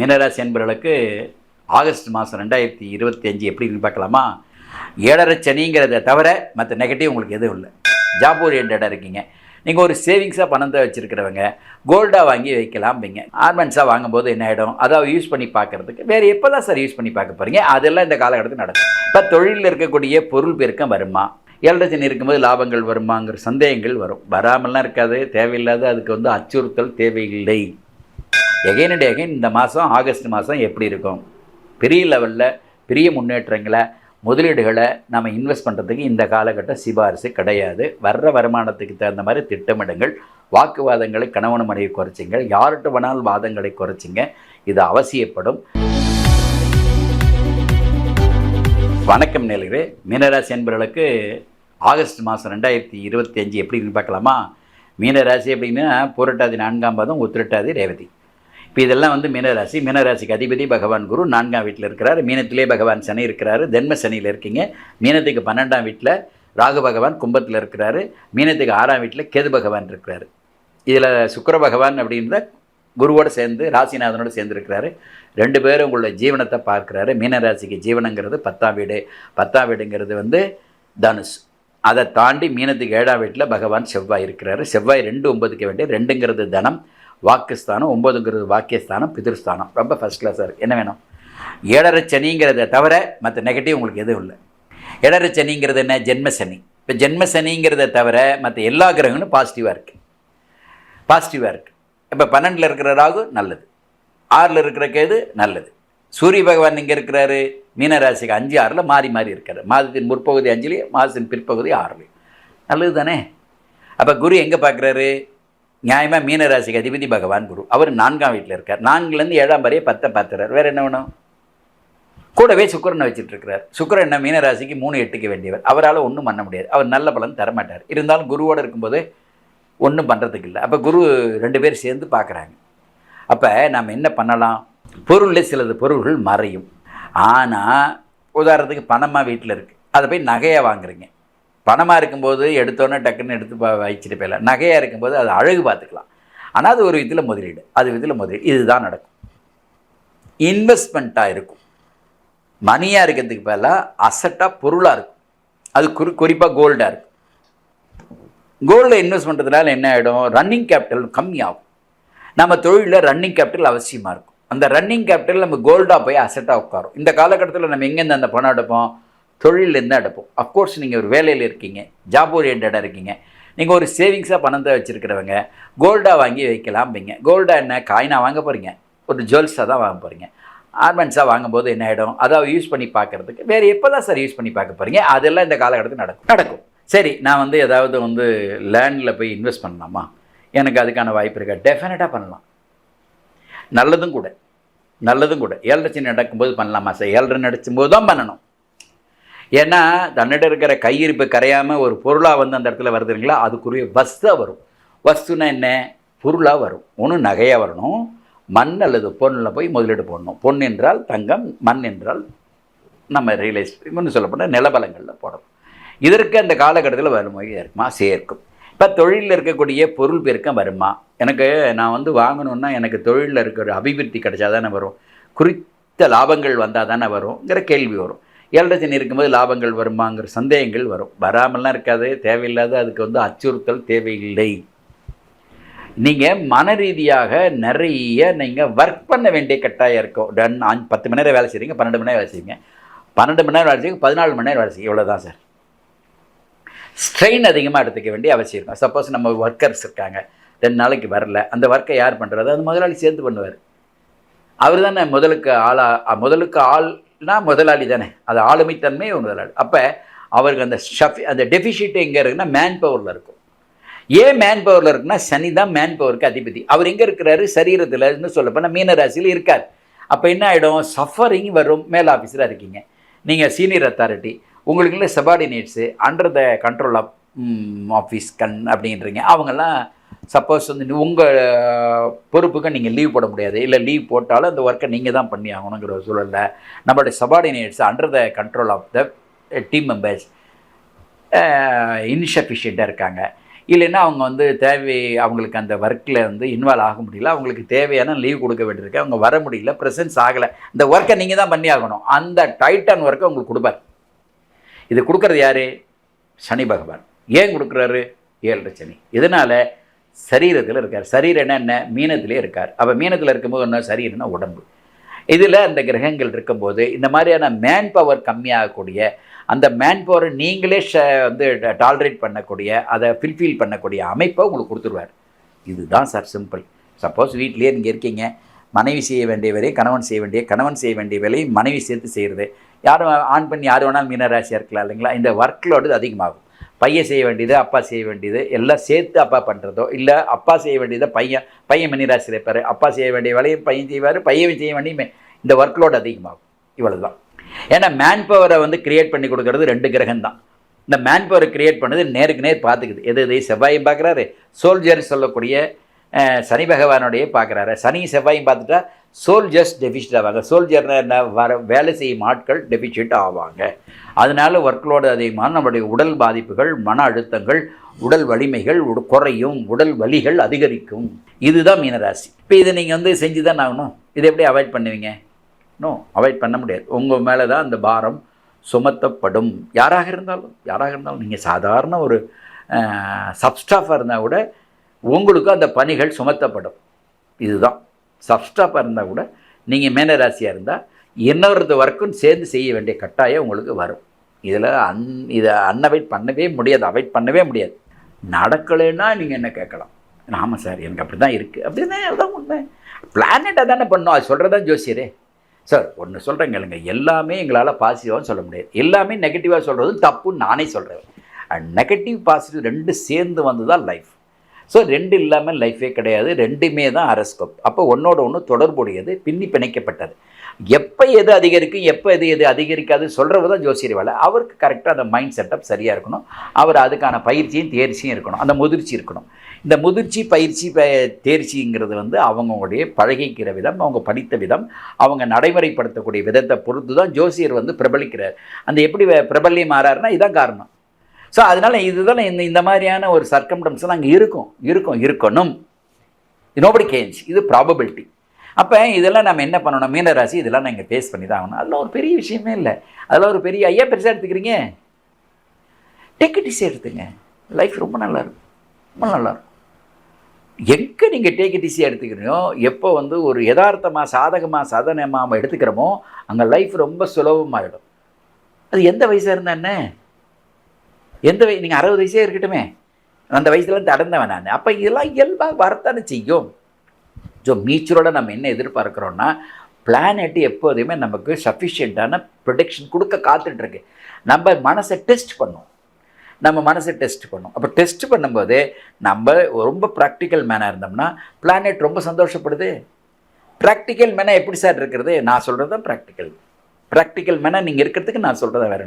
மீனராசி என்பவர்களுக்கு ஆகஸ்ட் மாதம் ரெண்டாயிரத்தி இருபத்தி அஞ்சு எப்படின்னு பார்க்கலாமா? ஏழரை சனிங்கிறத தவிர மற்ற நெகட்டிவ் உங்களுக்கு எதுவும் இல்லை. ஜாப் ஓரியன்டாக இருக்கீங்க. நீங்கள் ஒரு சேவிங்ஸாக பணத்தை வச்சுருக்கிறவங்க. கோல்டாக வாங்கி வைக்கலாம்பிங்க ஆர்மெண்ட்ஸாக வாங்கும்போது என்ன ஆகிடும் அதாவது யூஸ் பண்ணி பார்க்குறதுக்கு வேறு எப்போ தான் சார் யூஸ் பண்ணி பார்க்க போகிறீங்க அதெல்லாம் இந்த காலகட்டத்தில் நடக்கும். இப்போ தொழிலில் இருக்கக்கூடிய பொருள் பெருக்கம் வருமா? ஏழரை சனி இருக்கும்போது லாபங்கள் வருமாங்கிற சந்தேகங்கள் வரும். வராமல்லாம் இருக்காது தேவையில்லாத அதுக்கு வந்து அச்சுறுத்தல் தேவையில்லை. எகைன் அண்ட் எகைன் இந்த மாதம் ஆகஸ்ட் மாதம் எப்படி இருக்கும்? பெரிய லெவலில் பெரிய முன்னேற்றங்களை முதலீடுகளை நம்ம இன்வெஸ்ட் பண்ணுறதுக்கு இந்த காலகட்டம் சிபாரிசு கிடையாது. வர்ற வருமானத்துக்கு தகுந்த மாதிரி திட்டமிடுங்கள். வாக்குவாதங்களை கணவன் மனைவி குறைச்சிங்க யார்கிட்ட வேணாலும் வாதங்களை குறைச்சிங்க. இது அவசியப்படும். வணக்கம் நேர்களே. மீனராசி என்பவர்களுக்கு ஆகஸ்ட் மாதம் ரெண்டாயிரத்தி இருபத்தி அஞ்சு எப்படின்னு பார்க்கலாமா? மீனராசி அப்படின்னா பூரட்டாதி நான்காம் பாதம் உத்திரட்டாதி ரேவதி. இப்போ இதெல்லாம் வந்து மீனராசி. மீனராசிக்கு அதிபதி பகவான் குரு நான்காம் வீட்டில் இருக்கிறார். மீனத்திலே பகவான் சனி இருக்கிறாரு. தென்ம சனியில் இருக்கீங்க. மீனத்துக்கு பன்னெண்டாம் வீட்டில் ராகு பகவான் கும்பத்தில் இருக்கிறாரு. மீனத்துக்கு ஆறாம் வீட்டில் கேது பகவான் இருக்கிறாரு. இதில் சுக்கர பகவான் அப்படின்ற குருவோடு சேர்ந்து ராசிநாதனோடு சேர்ந்துருக்கிறாரு ரெண்டு பேரும் உங்களுடைய ஜீவனத்தை பார்க்குறாரு. மீனராசிக்கு ஜீவனங்கிறது பத்தாம் வீடு. பத்தாம் வீடுங்கிறது வந்து தனுஷ் அதை தாண்டி மீனத்துக்கு ஏழாம் வீட்டில் பகவான் செவ்வாய் இருக்கிறாரு. செவ்வாய் ரெண்டு ஒன்பதுக்கு வேண்டிய ரெண்டுங்கிறது தனம். வாக்குஸ்தானம் ஒம்பதுங்கிறது வாக்கியஸ்தானம் பிதிர்ஸ்தானம். ரொம்ப ஃபஸ்ட் கிளாஸாக இருக்குது என்ன வேணும்? ஏழரை சனிங்கிறத தவிர மற்ற நெகட்டிவ் உங்களுக்கு எதுவும் இல்லை. ஏழரை சனிங்கிறது என்ன? ஜென்ம சனி. இப்போ ஜென்ம சனிங்கிறத தவிர மற்ற எல்லா கிரகங்களும் பாசிட்டிவாக இருக்குது பாசிட்டிவாக இருக்குது இப்போ பன்னெண்டில் இருக்கிற ராகு நல்லது. ஆறில் இருக்கிற கேது நல்லது. சூரிய பகவான் இங்கே இருக்கிறாரு. மீனராசிக்கு அஞ்சு ஆறில் மாறி மாறி இருக்கார். மாதத்தின் முற்பகுதி அஞ்சுலேயும் மாதத்தின் பிற்பகுதி ஆறுலேயும். நல்லது தானே அப்போ குரு எங்கே பார்க்குறாரு நியாயமாக மீனராசிக்கு அதிபதி பகவான் குரு. அவர் நான்காம் வீட்டில் இருக்கார். நான்குலேருந்து ஏழாம் வரையே பத்தை பார்த்துறார் வேறு என்ன வேணும்? கூடவே சுக்கரனை வச்சுட்ருக்கிறார் சுக்கரன் என்ன மீனராசிக்கு மூணு எட்டுக்க வேண்டியவர். அவரால் ஒன்றும் பண்ண முடியாது. அவர் நல்ல பலன் தரமாட்டார். இருந்தாலும் குருவோடு இருக்கும்போது ஒன்றும் பண்ணுறதுக்கு இல்லை. அப்போ குரு ரெண்டு பேர் சேர்ந்து பார்க்குறாங்க அப்போ நாம் என்ன பண்ணலாம்? பொருளில் சிலது பொருள்கள் மறையும். ஆனால் உதாரணத்துக்கு பணமாக வீட்டில் இருக்குது அதை போய் நகையாக வாங்குறீங்க. பணமாக இருக்கும்போது எடுத்தோன்னே டக்குன்னு எடுத்து வச்சுட்டு போயிடலாம். நகையாக இருக்கும்போது அது அழகு பார்த்துக்கலாம். ஆனால் அது ஒரு விதத்தில் முதலீடு. அது விதத்தில் முதலீடு. இதுதான் நடக்கும். இன்வெஸ்ட்மெண்ட்டாக இருக்கும். மணியாக இருக்கிறதுக்கு பதிலாக அசட்டாக பொருளாக இருக்கும். அது குறி குறிப்பாக கோல்டாக இருக்கும். கோல்டில் இன்வெஸ்ட் பண்ணுறதுனால என்ன ஆகிடும் ரன்னிங் கேபிட்டல் கம்மியாகும். நம்ம தொழிலில் ரன்னிங் கேபிட்டல் அவசியமாக இருக்கும். அந்த ரன்னிங் கேபிட்டல் நம்ம கோல்டாக போய் அசட்டாக உட்காரும். இந்த காலகட்டத்தில் நம்ம எங்கேருந்து அந்த பணம் எடுப்போம்? தொழிலேருந்து எடுப்போம் அஃப்கோர்ஸ் நீங்கள் ஒரு வேலையில் இருக்கீங்க ஜாப் ஓரியன்டாக இருக்கீங்க. நீங்கள் ஒரு சேவிங்ஸாக பணத்தை வச்சுருக்கிறவங்க கோல்டாக வாங்கி வைக்கலாம்பிங்க கோல்டாக என்ன? காயினாக வாங்க போகிறீங்க ஒரு ஜுவல்ஸாக தான் வாங்க போகிறீங்க ஆர்மெண்ட்ஸாக வாங்கும்போது என்ன ஆகிடும் அதாவது யூஸ் பண்ணி பார்க்குறதுக்கு வேறு எப்போ தான் சார் யூஸ் பண்ணி பார்க்க போகிறீங்க அதெல்லாம் இந்த காலகட்டத்தில் நடக்கும். நடக்கும். சரி நான் வந்து ஏதாவது வந்து லேண்டில் போய் இன்வெஸ்ட் பண்ணலாமா? எனக்கு அதுக்கான வாய்ப்பு இருக்கா? டெஃபினட்டாக பண்ணலாம். நல்லதும் கூட. நல்லதும் கூட. ஏழரை சனி நடக்கும்போது பண்ணலாமா சார் ஏழரை நடக்கும்போது தான் பண்ணணும். ஏன்னா தன்னிடம் இருக்கிற கையிருப்பு கரையாமல் ஒரு பொருளாக வந்து அந்த இடத்துல வருதுங்களா அதுக்குரிய வஸ்தாக வரும். வஸ்துனா என்ன? பொருளாக வரும். ஒன்று நகையாக வரணும். மண் அல்லது பொண்ணில் போய் முதலீடு போடணும். பொன் என்றால் தங்கம் மண் என்றால் நம்ம ரியலைஸ் இன்னும் சொல்லப்போனால் நிலபலங்களில் போடணும். இதற்கு அந்த காலகட்டத்தில் வரும்போது இருக்குமா சேர்க்கும். இப்போ தொழிலில் இருக்கக்கூடிய பொருள் பெருக்கம் வருமா? எனக்கு நான் வந்து வாங்கணுன்னா எனக்கு தொழிலில் இருக்கிற அபிவிருத்தி கிடைச்சா தானே வரும். குறித்த லாபங்கள் வந்தால் தானே வருங்கிற கேள்வி வரும். ஏழரை சனி இருக்கும்போது லாபங்கள் வருமாங்கிற சந்தேகங்கள் வரும். வராமல்லாம் இருக்காது தேவையில்லாத அதுக்கு வந்து அச்சுறுத்தல் தேவையில்லை. நீங்கள் மன ரீதியாக நிறைய நீங்கள் ஒர்க் பண்ண வேண்டிய கட்டாயம் இருக்கும். டன் அஞ்சு பத்து மணி நேரம் வேலை செய்கிறீங்க பன்னெண்டு மணி நேரம் வேலை செய்வீங்க. பன்னெண்டு மணி நேரம் வேலை செய்யுங்க பதினாலு மணி நேரம் வேலை செய்யுங்க இவ்வளோ தான் சார். ஸ்ட்ரெயின் அதிகமாக எடுத்துக்க வேண்டிய அவசியம் இருக்கும். சப்போஸ் நம்ம ஒர்க்கர்ஸ் இருக்காங்க ரெண்டு நாளைக்கு வரல அந்த ஒர்க்கை யார் பண்ணுறது அது முதலாளி சேர்ந்து பண்ணுவார். அவர் தானே முதலுக்கு ஆளா முதலுக்கு ஆள் நான் முதலாளி தானே. அது ஆளுமைத்தன்மை முதலாளி. அப்போ அவருக்கு அந்த ஷஃபி அந்த டெஃபிஷிட் எங்கே இருக்குன்னா மேன் பவரில் இருக்கும். ஏன் மேன் பவரில் இருக்குன்னா சனி தான் மேன் பவருக்கு அதிபதி. அவர் எங்கே இருக்கிறாரு? சரீரத்தில்னு சொல்லப்போனால் மீனராசியில் இருக்கார். அப்போ என்ன ஆகிடும் சஃபரிங் வரும். மேல் ஆஃபீஸராக இருக்கீங்க. நீங்கள் சீனியர் அத்தாரிட்டி உங்களுக்குள்ள subordinates under the control of office கண் அப்படின்றீங்க. அவங்கெல்லாம் சப்போஸ் வந்து உங்கள் பொறுப்புக்கு நீங்கள் லீவ் போட முடியாது. இல்லை லீவ் போட்டாலும் அந்த ஒர்க்கை நீங்கள் தான் பண்ணி ஆகணுங்கிற ஒரு சூழலில் நம்மளுடைய subordinates under the control of the team members இன்சஃபிஷியண்ட்டாக இருக்காங்க. இல்லைன்னா அவங்க வந்து தேவை அவங்களுக்கு அந்த ஒர்க்கில் வந்து இன்வால்வ் ஆக முடியல அவங்களுக்கு தேவையான லீவ் கொடுக்க வேண்டியிருக்கு அவங்க வர முடியல ப்ரெசன்ஸ் ஆகலை. இந்த ஒர்க்கை நீங்கள் தான் பண்ணி ஆகணும். அந்த டைட்டன் ஒர்க்கை உங்களுக்கு கொடுப்பார். இது கொடுக்குறது யார்? சனி பகவான். ஏன் கொடுக்குறாரு? ஏழரை சனி. இதனால் சரீரத்தில் இருக்கார். சரீரம் என்ன மீனத்திலே இருக்கார். அப்போ மீனத்தில் இருக்கும்போது என்ன சரீரம்னா உடம்பு. இதில் அந்த கிரகங்கள் இருக்கும்போது இந்த மாதிரியான மேன் பவர் கம்மியாகக்கூடிய அந்த மேன் பவரை நீங்களே ஷ வந்து டாலரேட் பண்ணக்கூடிய அதை ஃபில்ஃபில் பண்ணக்கூடிய அமைப்பை உங்களுக்கு கொடுத்துருவார். இதுதான் சார் சிம்பிள் சப்போஸ் வீட்டிலேயே நீங்கள் இருக்கீங்க. மனைவி செய்ய வேண்டிய வேலையை கணவன் செய்ய வேண்டிய கணவன் செய்ய வேண்டிய வேலையை மனைவி சேர்த்து செய்கிறது யாரும் ஆன் பண்ணி யார் வேணாலும் மீனராசியாக இருக்கலாம் இல்லைங்களா? இந்த ஒர்க் லோடு அதிகமாகும். பையன் செய்ய வேண்டியது அப்பா செய்ய வேண்டியது எல்லாம் சேர்த்து அப்பா பண்ணுறதோ இல்லை அப்பா செய்ய வேண்டியதை பையன் பையன் மீனராசி இருப்பார். அப்பா செய்ய வேண்டிய வேலையும் பையன் செய்வார் பையன் செய்ய வேண்டியுமே இந்த ஒர்க் லோடு அதிகமாகும். இவ்வளவு தான் ஏன்னா மேன் பவரை வந்து கிரியேட் பண்ணி கொடுக்கறது ரெண்டு கிரகம் தான் இந்த மேன் பவரை கிரியேட் பண்ணது நேருக்கு நேர் பார்த்துக்குது. எது எது செவ்வாயும் பார்க்குறாரு? சோல்ஜர்னு சொல்லக்கூடிய சனி பகவானுடைய பார்க்குறாரு. சனி செவ்வாயும் பார்த்துட்டா சோல்ஜர்ஸ் டெஃபிஷிட் ஆவாங்க. சோல்ஜர்னா என்ன? வர வேலை செய்யும் ஆட்கள் டெபிசிட் ஆவாங்க. அதனால் ஒர்க்லோடு அதிகமாக நம்மளுடைய உடல் பாதிப்புகள் மன அழுத்தங்கள் உடல் வலிமைகள் உட- குறையும். உடல் வலிகள் அதிகரிக்கும். இதுதான் மீனராசி. இப்போ இதை நீங்கள் வந்து செஞ்சு தான் ஆகணும். இதை எப்படி அவாய்ட் பண்ணுவீங்க? நோ அவாய்ட் பண்ண முடியாது. உங்கள் மேலே தான் அந்த பாரம் சுமத்தப்படும். யாராக இருந்தாலும் யாராக இருந்தாலும் நீங்கள் சாதாரண ஒரு சப்ஸ்டாஃபாக இருந்தால் கூட உங்களுக்கு அந்த பணிகள் சுமத்தப்படும். இதுதான். சப்ஸ்டாப்பாக இருந்தால் கூட நீங்கள் மேனராசியாக இருந்தால் இன்னொருத்த ஒர்க்கும் சேர்ந்து செய்ய வேண்டிய கட்டாயம் உங்களுக்கு வரும். இதில் அன் இதை அன்அவாய்ட் பண்ணவே முடியாது அவாய்ட் பண்ணவே முடியாது. நடக்கலைன்னா நீங்கள் என்ன கேட்கலாம்? ஆமாம் சார் எனக்கு அப்படி தான் இருக்குது அப்படின்னா அதுதான் உண்மை. பிளானெட்டை தானே பண்ணோம். அது சொல்கிறது தான் ஜோசியரே. சார் ஒன்று சொல்கிறேன் கேளுங்க. எல்லாமே எங்களால் பாசிட்டிவாக சொல்ல முடியாது. எல்லாமே நெகட்டிவாக சொல்கிறதும் தப்புன்னு நானே சொல்கிறேன் நெகட்டிவ் பாசிட்டிவ் ரெண்டு சேர்ந்து வந்து தான் லைஃப் ஸோ ரெண்டு இல்லாமல் லைஃபே கிடையாது. ரெண்டுமே தான் அரஸ்கோப் அப்போ ஒன்றோட ஒன்று தொடர்புடையது பின்னி பிணைக்கப்பட்டது. எப்போ எது அதிகரிக்கும் எப்போ எது எது அதிகரிக்காது சொல்கிறது தான் ஜோசியர் வேலை அவருக்கு கரெக்டாக அந்த மைண்ட் செட்டப் சரியாக இருக்கணும். அவர் அதுக்கான பயிற்சியும் தேர்ச்சியும் இருக்கணும். அந்த முதிர்ச்சி இருக்கணும். இந்த முதிர்ச்சி பயிற்சி ப தேர்ச்சிங்கிறது வந்து அவங்களுடைய பழகிக்கிற விதம் அவங்க படித்த விதம் அவங்க நடைமுறைப்படுத்தக்கூடிய விதத்தை பொறுத்து தான் ஜோசியர் வந்து பிரபலிக்கிறார். அந்த எப்படி பிரபல்யம் மாறாருன்னா இதான் காரணம். ஸோ அதனால் இதுதான் இந்த இந்த மாதிரியான ஒரு சர்க்கம்டம்ஸ்லாம் அங்கே இருக்கும். இருக்கும் இருக்கணும். நோபடி கேஞ்ச் இது ப்ராபபிலிட்டி அப்போ இதெல்லாம் நம்ம என்ன பண்ணணும்? மீனராசி இதெல்லாம் நாங்கள் ஃபேஸ் பண்ணி தான் ஆகணும். அதெல்லாம் ஒரு பெரிய விஷயமே இல்லை. அதெல்லாம் ஒரு பெரிய ஐயா பெருசாக எடுத்துக்கிறீங்க? டேக்கடிசி எடுத்துங்க. லைஃப் ரொம்ப நல்லா இருக்கும். ரொம்ப நல்லா இருக்கும். எங்கே நீங்கள் டேக்கடிசி எடுத்துக்கிறீங்களோ எப்போ வந்து ஒரு யதார்த்தமாக சாதகமாக சாதனமாக நம்ம எடுத்துக்கிறோமோ அங்கே லைஃப் ரொம்ப சுலபமாகிடும் அது எந்த வயசாக இருந்தா என்ன? எந்த வய நீங்கள் அறுபது வயசே இருக்கட்டுமே. அந்த வயசுலேருந்து அடந்தவன் நான். அப்போ இதெல்லாம் இயல்பாக வரத்தானே செய்யும். ஸோ மீச்சரோட நம்ம என்ன எதிர்பார்க்குறோன்னா பிளானெட் எப்போதுமே நமக்கு சஃபிஷியண்ட்டான ப்ரொடெக்ஷன் கொடுக்க காத்துட்ருக்கு நம்ம மனசை டெஸ்ட் பண்ணும். நம்ம மனசை டெஸ்ட் பண்ணும். அப்போ டெஸ்ட் பண்ணும்போது நம்ம ரொம்ப ப்ராக்டிக்கல் மேனாக இருந்தோம்னா பிளானெட் ரொம்ப சந்தோஷப்படுது. ப்ராக்டிக்கல் மேனாக எப்படி சார் இருக்கிறது? நான் சொல்கிறது தான் ப்ராக்டிக்கல் ப்ராக்டிக்கல் மேனாக நீங்கள் இருக்கிறதுக்கு நான் சொல்கிறத வேறு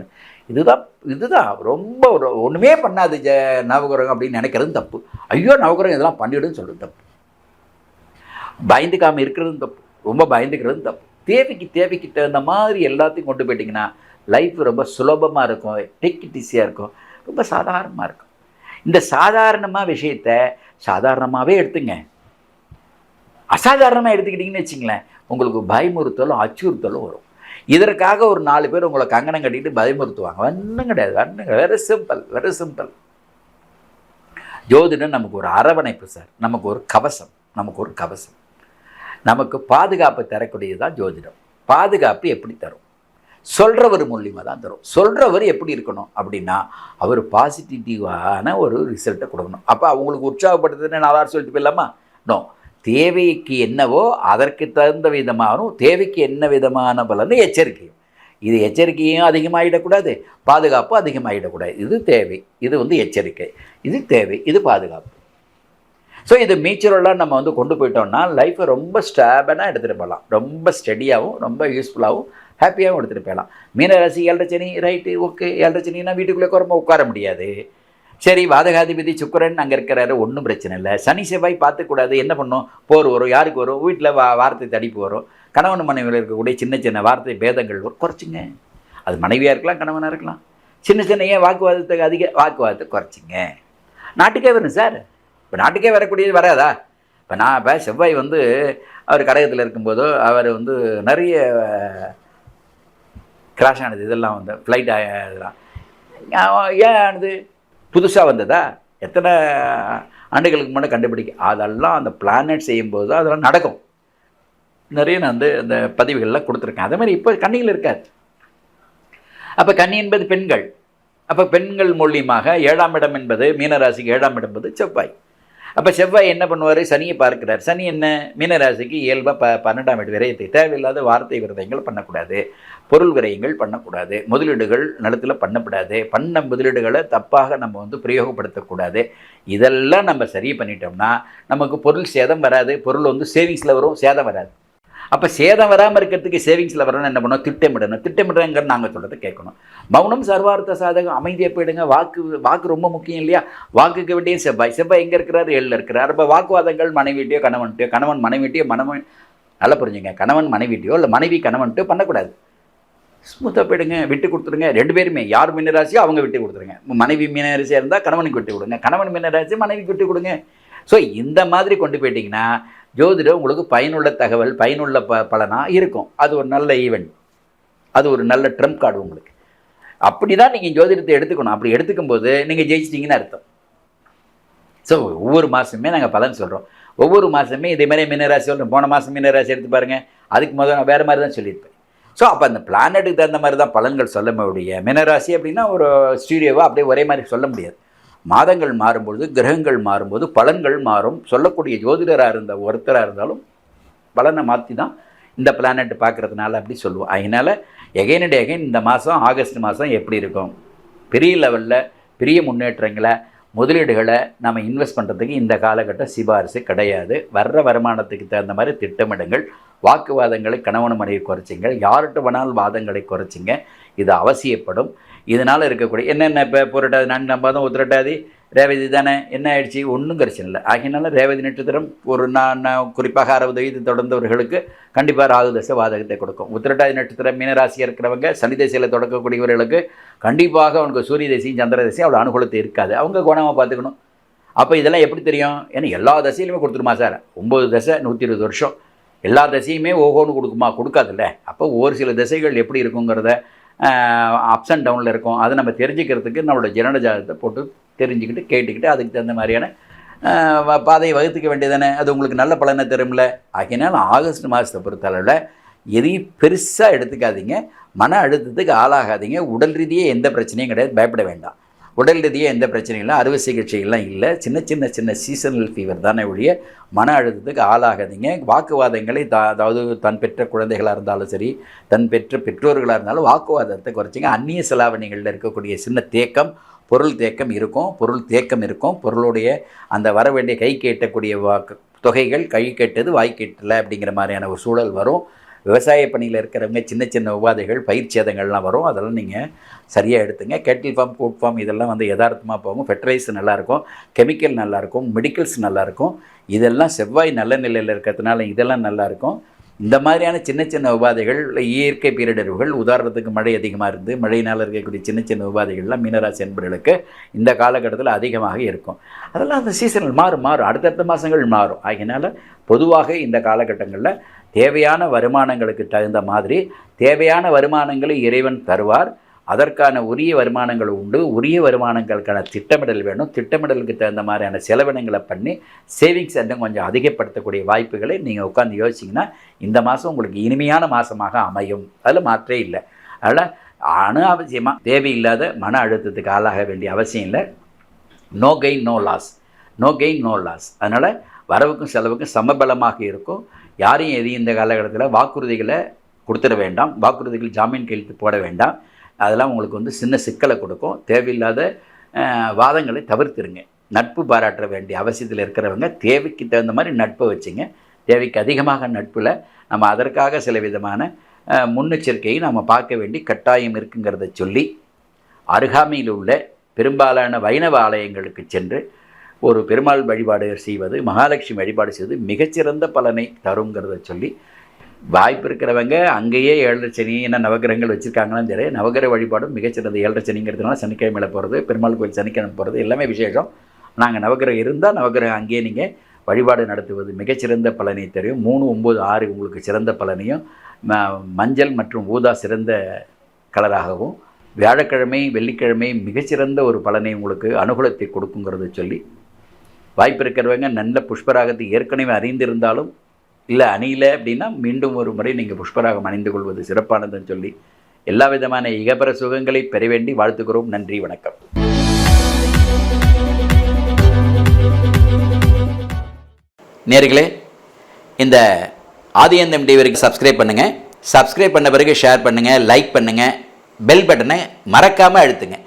இதுதான் இதுதான். ரொம்ப ஒரு ஒன்றுமே பண்ணாது ஜ நவகிரகம் அப்படின்னு நினைக்கிறதும் தப்பு. ஐயோ நவகிரகம் இதெல்லாம் பண்ணிவிடுன்னு சொல்கிறது தப்பு. பயந்துக்காமல் இருக்கிறதும் தப்பு. ரொம்ப பயந்துக்கிறதும் தப்பு. தேவைக்கு தேவைக்கு தகுந்த மாதிரி எல்லாத்தையும் கொண்டு போயிட்டிங்கன்னா லைஃப் ரொம்ப சுலபமாக இருக்கும். டேக் இட் ஈஸியாக இருக்கும். ரொம்ப சாதாரணமாக இருக்கும். இந்த சாதாரணமாக விஷயத்த சாதாரணமாகவே எடுத்துங்க. அசாதாரணமாக எடுத்துக்கிட்டிங்கன்னு வச்சிங்களேன் உங்களுக்கு பயமுறுத்தலும் அச்சுறுத்தலும் வரும். இதற்காக ஒரு நாலு பேர் உங்களை கங்கணம் கட்டிட்டு பயமுறுத்துவாங்க. ஒன்றும் கிடையாது ஒன்றும் வெரி சிம்பிள் வெரி சிம்பிள் ஜோதிடம் நமக்கு ஒரு அரவணைப்பு சார் நமக்கு ஒரு கவசம் நமக்கு ஒரு கவசம். நமக்கு பாதுகாப்பு தரக்கூடியது தான் ஜோதிடம். பாதுகாப்பு எப்படி தரும்? சொல்கிறவர் மூலியமாக தான் தரும். சொல்கிறவர் எப்படி இருக்கணும் அப்படின்னா அவர் பாசிட்டிவான ஒரு ரிசல்ட்டை கொடுக்கணும். அப்போ அவங்களுக்கு உற்சாகப்படுத்துதுன்னு நான் சொல்லிட்டு போயிடலாமா? நோ தேவைக்கு என்னவோ அதற்கு தகுந்த விதமாகவும் தேவைக்கு என்ன விதமான பலன்னு எச்சரிக்கையும். இது எச்சரிக்கையும் அதிகமாகிடக்கூடாது பாதுகாப்பும் அதிகமாகிடக்கூடாது இது தேவை. இது வந்து எச்சரிக்கை. இது தேவை. இது பாதுகாப்பு. ஸோ இது மீச்சரெல்லாம் நம்ம வந்து கொண்டு போயிட்டோம்னா லைஃப்பை ரொம்ப ஸ்டாபனாக எடுத்துகிட்டு போகலாம் ரொம்ப ஸ்டடியாகவும் ரொம்ப யூஸ்ஃபுல்லாகவும் ஹாப்பியாகவும் எடுத்துகிட்டு போகலாம் மீனராசி ஏழரை சனி ரைட்டு ஓகே ஏழரை சனின்னா வீட்டுக்குள்ளே குறம்ப உட்கார முடியாது. சரி வாதகாதிபதி சுக்கரன் அங்கே இருக்கிறாரு ஒன்றும் பிரச்சனை இல்லை. சனி செவ்வாய் பார்த்துக்கூடாது என்ன பண்ணும்? போர் வரும் யாருக்கு வரும்? வீட்டில் வா வார்த்தை தடிப்பு வரும். கணவன் மனைவியில் இருக்கக்கூடிய சின்ன சின்ன வார்த்தை பேதங்கள் வரும். குறைச்சிங்க. அது மனைவியாக இருக்கலாம் கணவனாக இருக்கலாம். சின்ன சின்ன ஏன் வாக்குவாதத்துக்கு அதிக வாக்குவாதத்தை குறைச்சிங்க? நாட்டுக்கே வரும் சார். இப்போ நாட்டுக்கே வரக்கூடியது வராதா? இப்போ நான் இப்போ செவ்வாய் வந்து அவர் கடகத்தில் இருக்கும்போதோ அவர் வந்து நிறைய கிராஷ் ஆனது இதெல்லாம் வந்து ஃப்ளைட் இதெல்லாம். ஏன் ஏன் ஆனது? புதுசாக வந்ததா? எத்தனை ஆண்டுகளுக்கு முன்னாடி கண்டுபிடிக்க? அதெல்லாம் அந்த பிளானட் செய்யும்போது தான் அதெல்லாம் நடக்கும். நிறைய நான் வந்து அந்த பதிவுகள்லாம் கொடுத்துருக்கேன். அதே மாதிரி இப்போ கண்ணியில் இருக்காது அப்போ கன்னி என்பது பெண்கள். அப்போ பெண்கள் மூலியமாக ஏழாம் இடம் என்பது மீனராசிக்கு ஏழாம் இடம் என்பது செவ்வாய். அப்போ செவ்வாய் என்ன பண்ணுவார்? சனியை பார்க்கிறார். சனி என்ன? மீனராசிக்கு இயல்பாக ப பன்னெண்டாம் வீடு விரயத்தை தேவையில்லாத வார்த்தை விரதங்கள் பண்ணக்கூடாது. பொருள் விரயங்கள் பண்ணக்கூடாது. முதலீடுகள் நிலத்தில் பண்ணக்கூடாது பண்ண முதலீடுகளை தப்பாக நம்ம வந்து பிரயோகப்படுத்தக்கூடாது. இதெல்லாம் நம்ம சரி பண்ணிட்டோம்னா நமக்கு பொருள் சேதம் வராது. பொருள் வந்து சேவிங்ஸில் வரும் சேதம் வராது. அப்போ சேதம் வராமல் இருக்கிறதுக்கு சேவிங்ஸில் வரணும்னு என்ன பண்ணோம் திட்டமிடணும். திட்டமிடுறங்கிற நாங்கள் சொல்கிறத கேட்கணும். மௌனம் சர்வார்த்த சாதகம் அமைதியாக போயிடுங்க. வாக்கு வாக்கு ரொம்ப முக்கியம் இல்லையா? வாக்குக்கு வேண்டிய செவ்வாய். செவ்வாய் எங்கே இருக்கிறார்? ஏழில் இருக்கிறார். அப்போ வாக்குவாதங்கள் மனைவிட்டையோ கணவன்கிட்டயோ கணவன் மனைவிட்டையோ மனவன் நல்லா புரிஞ்சுங்க. கணவன் மனைவிட்டையோ இல்லை மனைவி கணவன்கிட்டயோ பண்ணக்கூடாது. ஸ்மூத்தாக போயிடுங்க. விட்டு கொடுத்துருங்க. ரெண்டு பேருமே. யார் மீனராசியோ அவங்க விட்டு கொடுத்துருங்க. மனைவி மீனராசியாக இருந்தால் கணவனுக்கு விட்டு கொடுங்க. கணவன் மீனராசி மனைவிக்கு விட்டு கொடுங்க. ஸோ இந்த மாதிரி கொண்டு போயிட்டிங்கன்னா ஜோதிடம் உங்களுக்கு பயனுள்ள தகவல் பயனுள்ள ப பலனாக இருக்கும். அது ஒரு நல்ல ஈவெண்ட் அது ஒரு நல்ல ட்ரம்ப் கார்டு உங்களுக்கு. அப்படி தான் நீங்கள் ஜோதிடத்தை எடுத்துக்கணும். அப்படி எடுத்துக்கும் போது நீங்கள் ஜெயிச்சிட்டிங்கன்னு அர்த்தம். ஸோ ஒவ்வொரு மாதமே நாங்கள் பலன் சொல்கிறோம் ஒவ்வொரு மாதமே இதே மாதிரி மீனராசி சொல்கிறோம் போன மாதம் மீனராசி எடுத்து பாருங்கள் அதுக்கு முதல்ல நான் வேறு மாதிரி தான் சொல்லியிருப்பேன். ஸோ அப்போ அந்த பிளானட்டுக்கு தகுந்த மாதிரி தான் பலன்கள் சொல்ல முடிய மீனராசி அப்படின்னா ஒரு ஸ்டூடியோவாக அப்படியே ஒரே மாதிரி சொல்ல முடியாது. மாதங்கள் மாறும்பொழுது கிரகங்கள் மாறும்போது பலன்கள் மாறும். சொல்லக்கூடிய ஜோதிடராக இருந்த ஒருத்தராக இருந்தாலும் பலனை மாற்றி தான் இந்த பிளானட் பார்க்குறதுனால அப்படி சொல்லுவோம். அதனால் எகைன் அண்ட் எகைன் இந்த மாதம் ஆகஸ்ட் மாதம் எப்படி இருக்கும்? பெரிய லெவலில் பெரிய முன்னேற்றங்களை முதலீடுகளை நம்ம இன்வெஸ்ட் பண்ணுறதுக்கு இந்த காலகட்டம் சிபாரிசு கிடையாது. வர்ற வருமானத்துக்கு தகுந்த மாதிரி திட்டமிடுங்கள். வாக்குவாதங்களை கணவன் மனைவி குறைச்சிங்க யார்கிட்ட வேணாலும் வாதங்களை குறைச்சிங்க. இது அவசியப்படும். இதனால் இருக்கக்கூடிய என்னென்ன இப்போ புரட்டாதி நான்காம் பாதம் உத்திரட்டாதி ரேவதி தானே என்ன ஆயிடுச்சு? ஒன்றும் பிரச்சனை இல்லை. ஆகினால ரேவதி நட்சத்திரம் ஒரு நான் நான் குறிப்பாக அறுபது வயது தொடர்ந்தவர்களுக்கு கண்டிப்பாக ராகு தசை வாதகத்தை கொடுக்கும். உத்திரட்டாதி நட்சத்திரம் மீனராசியாக இருக்கிறவங்க சனி தசையில் தொடக்கக்கூடியவர்களுக்கு கண்டிப்பாக அவனுக்கு சூரிய தசையும் சந்திர தசையும் அவ்வளோ அனுகூலத்தை இருக்காது. அவங்க குணமாக பார்த்துக்கணும். அப்போ இதெல்லாம் எப்படி தெரியும்? ஏன்னா எல்லா தசையிலுமே கொடுத்துருமா சார்? ஒம்பது தசை நூற்றி இருபது வருஷம். எல்லா தசையுமே ஓஹோன்னு கொடுக்குமா? கொடுக்காதுல்ல. அப்போ ஒரு சில திசைகள் எப்படி இருக்குங்கிறத அப்ஸ் அண்ட் டவுனில் இருக்கும். அதை நம்ம தெரிஞ்சுக்கிறதுக்கு நம்மளோட ஜனன ஜாதகத்தை போட்டு தெரிஞ்சுக்கிட்டு கேட்டுக்கிட்டு அதுக்கு தகுந்த மாதிரியான பாதையை வகுத்துக்க வேண்டியதானே அது உங்களுக்கு நல்ல பலனை தரும்ல. ஆகினால் ஆகஸ்ட் மாதத்தை பொறுத்தளவில் எதையும் பெருசாக எடுத்துக்காதீங்க. மன அழுத்தத்துக்கு ஆளாகாதீங்க. உடல் ரீதியே எந்த பிரச்சனையும் கிடையாது. பயப்பட வேண்டாம். உடல் ரீதியாக எந்த பிரச்சனையும் இல்லை அறுவை சிகிச்சைகள்லாம் இல்லை. சின்ன சின்ன சின்ன சீசனல் ஃபீவர் தானே ஒழிய மன அழுத்தத்துக்கு ஆளாகாதீங்க. வாக்குவாதங்களை த அதாவது தன் பெற்ற குழந்தைகளாக இருந்தாலும் சரி தன் பெற்ற பெற்றோர்களாக இருந்தாலும் வாக்குவாதத்தை குறைச்சிங்க. அந்நிய செலாவணிகளில் இருக்கக்கூடிய சின்ன தேக்கம் பொருள் தேக்கம் இருக்கும். பொருள் தேக்கம் இருக்கும். பொருளுடைய அந்த வர வேண்டிய கை கேட்டக்கூடிய வாக்கு தொகைகள் கை கேட்டது வாய் கேட்டலை அப்படிங்கிற மாதிரியான ஒரு சூழல் வரும். விவசாய பணியில் இருக்கிறவங்க சின்ன சின்ன உபாதைகள் பயிர் சேதங்கள்லாம் வரும். அதெல்லாம் நீங்கள் சரியாக எடுத்துங்க. கேட்டில் ஃபார்ம் கோட் ஃபார்ம் இதெல்லாம் வந்து யதார்த்தமாக போகும். ஃபெர்டிலைஸ் நல்லாயிருக்கும். கெமிக்கல் நல்லாயிருக்கும். மெடிக்கல்ஸ் நல்லாயிருக்கும். இதெல்லாம் செவ்வாய் நல்ல நிலையில் இருக்கிறதுனால இதெல்லாம் நல்லாயிருக்கும். இந்த மாதிரியான சின்ன சின்ன உபாதைகள் இயற்கை பேரிடர்கள் உதாரணத்துக்கு மழை அதிகமாக இருந்து மழையினால் இருக்கக்கூடிய சின்ன சின்ன உபாதைகள்லாம் மீனராசி என்பவர்களுக்கு இந்த காலகட்டத்தில் அதிகமாக இருக்கும். அதெல்லாம் அந்த சீசனில் மாறும் மாறும் அடுத்தடுத்த மாதங்கள் மாறும். ஆகினால பொதுவாக இந்த காலகட்டங்களில் தேவையான வருமானங்களுக்கு தகுந்த மாதிரி தேவையான வருமானங்களை இறைவன் தருவார். அதற்கான உரிய வருமானங்கள் உண்டு. உரிய வருமானங்களுக்கான திட்டமிடல் வேணும். திட்டமிடலுக்கு தகுந்த மாதிரியான செலவினங்களை பண்ணி சேவிங்ஸ் இன்னும் கொஞ்சம் அதிகப்படுத்தக்கூடிய வாய்ப்புகளை நீங்கள் உட்காந்து யோசிச்சிங்கன்னா இந்த மாதம் உங்களுக்கு இனிமையான மாதமாக அமையும். அதில் மாற்றே இல்லை. அதனால் அணு அவசியமாக தேவையில்லாத மன அழுத்தத்துக்கு ஆளாக வேண்டிய அவசியம் இல்லை. No gain no loss no gain no loss அதனால் வரவுக்கும் செலவுக்கும் சமபலமாக இருக்கும். யாரையும் எதையும் இந்த காலகட்டத்தில் வாக்குறுதிகளை கொடுத்துட வேண்டாம். வாக்குறுதிகள் ஜாமீன் கையெழுத்து போட வேண்டாம். அதெல்லாம் உங்களுக்கு வந்து சின்ன சிக்கலை கொடுக்கும். தேவையில்லாத வாதங்களை தவிர்த்துருங்க. நட்பு பாராட்ட வேண்டிய அவசியத்தில் இருக்கிறவங்க தேவைக்கு தகுந்த மாதிரி நட்பை வச்சுங்க. தேவைக்கு அதிகமாக நட்பில் நம்ம அதற்காக சில விதமான முன்னெச்சரிக்கையை நம்ம பார்க்க வேண்டி கட்டாயம் இருக்குங்கிறத சொல்லி அருகாமையில் உள்ள பெரும்பாலான வைணவ ஆலயங்களுக்கு சென்று ஒரு பெருமாள் வழிபாடு செய்வது மகாலட்சுமி வழிபாடு செய்வது மிகச்சிறந்த பலனை தருங்கிறத சொல்லி வாய்ப்பு இருக்கிறவங்க அங்கேயே ஏழரை சனி என்ன நவகிரகங்கள் வச்சுருக்காங்களான்னு தெரியும் நவகிரக வழிபாடும் மிகச்சிறந்த ஏழரை சனிங்கிறதுனால சனிக்கிழமையில் போகிறது பெருமாள் கோயில் சனிக்கிழமை போகிறது எல்லாமே விசேஷம். நாங்கள் நவகிரகம் இருந்தால் நவகிரகம் அங்கேயே நீங்கள் வழிபாடு நடத்துவது மிகச்சிறந்த பலனை தெரியும். மூணு ஒம்பது ஆறு உங்களுக்கு சிறந்த பலனையும் ம- மஞ்சள் மற்றும் ஊதா சிறந்த கலராகவும் வியாழக்கிழமை வெள்ளிக்கிழமை மிகச்சிறந்த ஒரு பலனை உங்களுக்கு அனுகூலத்தை கொடுக்குங்கிறத சொல்லி வாய்ப்பு இருக்கிறவங்க நல்ல புஷ்பராகத்தை ஏற்கனவே அறிந்திருந்தாலும் இல்லை அணியல அப்படின்னா மீண்டும் ஒரு முறை நீங்கள் புஷ்பராகம் அணிந்து கொள்வது சிறப்பானதுன்னு சொல்லி எல்லா விதமான இகபர சுகங்களை பெற வேண்டி வாழ்த்துக்கிறோம் நன்றி வணக்கம். நேர்களே இந்த ஆதியந்தம் டிவிக்கு சப்ஸ்கிரைப் பண்ணுங்கள் சப்ஸ்கிரைப் பண்ண பிறகு ஷேர் பண்ணுங்கள் லைக் பண்ணுங்கள் பெல் பட்டனை மறக்காமல் அழுத்துங்க.